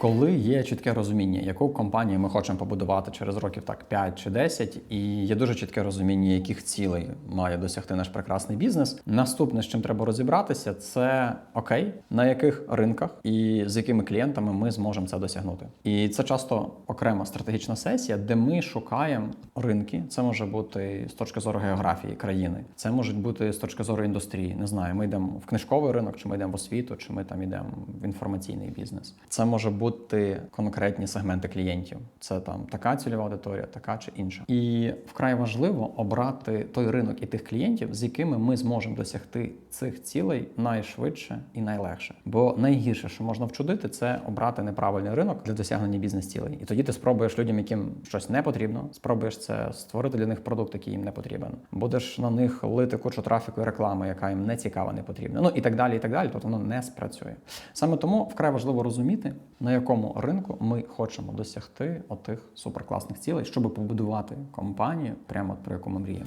Коли є чітке розуміння, яку компанію ми хочемо побудувати через років так 5 чи 10, і є дуже чітке розуміння, яких цілей має досягти наш прекрасний бізнес. Наступне, з чим треба розібратися, це окей, на яких ринках і з якими клієнтами ми зможемо це досягнути. І це часто окрема стратегічна сесія, де ми шукаємо ринки. Це може бути з точки зору географії країни, це можуть бути з точки зору індустрії. Не знаю, ми йдемо в книжковий ринок, чи ми йдемо в освіту, чи ми там йдемо в інформаційний бізнес. Це може бути конкретні сегменти клієнтів. Це там така цільова аудиторія, така чи інша. І вкрай важливо обрати той ринок і тих клієнтів, з якими ми зможемо досягти цих цілей найшвидше і найлегше. Бо найгірше, що можна вчудити, це обрати неправильний ринок для досягнення бізнес-цілей. І тоді ти спробуєш людям, яким щось не потрібно, спробуєш це створити для них продукт, який їм не потрібен. Будеш на них лити кучу трафіку і реклами, яка їм не цікава, не потрібна. Ну і так далі, і так далі. Тобто воно не спрацює. Саме тому вкрай важливо розуміти, на якому ринку ми хочемо досягти отих суперкласних цілей, щоб побудувати компанію, прямо про яку ми мріємо.